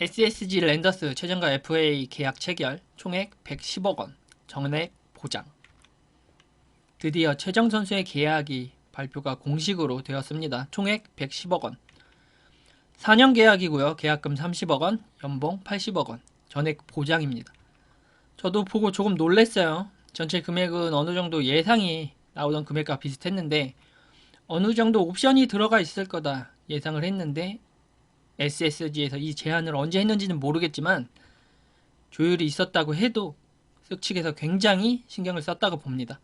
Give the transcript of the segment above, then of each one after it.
SSG 랜더스 최정가 FA 계약 체결 총액 110억 원 전액 보장. 드디어 최정 선수의 계약이 발표가 공식으로 되었습니다. 총액 110억 원. 4년 계약이고요. 계약금 30억 원, 연봉 80억 원, 전액 보장입니다. 저도 보고 조금 놀랐어요. 전체 금액은 어느 정도 예상이 나오던 금액과 비슷했는데 어느 정도 옵션이 들어가 있을 거다 예상을 했는데 SSG에서 이 제안을 언제 했는지는 모르겠지만 조율이 있었다고 해도 쓱 측에서 굉장히 신경을 썼다고 봅니다.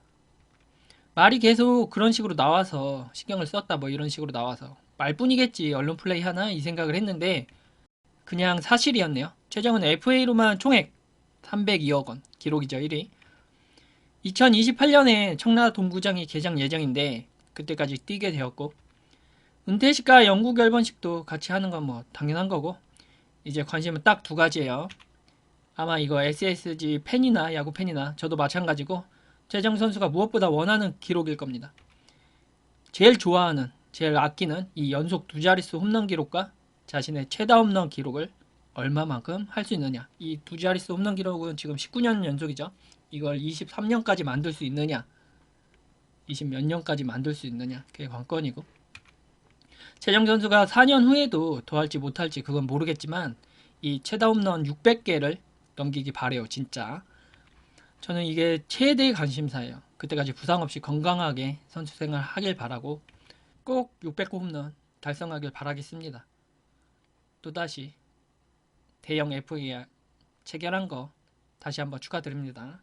말이 계속 그런 식으로 나와서 신경을 썼다 뭐 이런 식으로 나와서 말뿐이겠지 언론 플레이 하나 이 생각을 했는데 그냥 사실이었네요. 최정은 FA로만 총액 302억 원 기록이죠 1위. 2028년에 청라 동구장이 개장 예정인데 그때까지 뛰게 되었고 은퇴식과 영구 결번식도 같이 하는 건 뭐 당연한 거고 이제 관심은 딱 두 가지예요. 아마 이거 SSG 팬이나 야구 팬이나 저도 마찬가지고 최정 선수가 무엇보다 원하는 기록일 겁니다. 제일 좋아하는, 제일 아끼는 이 연속 두 자릿수 홈런 기록과 자신의 최다 홈런 기록을 얼마만큼 할 수 있느냐. 이 두 자릿수 홈런 기록은 지금 19년 연속이죠. 이걸 23년까지 만들 수 있느냐. 20 몇 년까지 만들 수 있느냐. 그게 관건이고. 최정 선수가 4년 후에도 더 할지 못할지 그건 모르겠지만 이 최다 홈런 600개를 넘기기 바래요, 진짜. 저는 이게 최대의 관심사예요. 그때까지 부상 없이 건강하게 선수 생활 하길 바라고 꼭 600호 홈런 달성하길 바라겠습니다. 또다시 대형 FA 체결한 거 다시 한번 축하드립니다.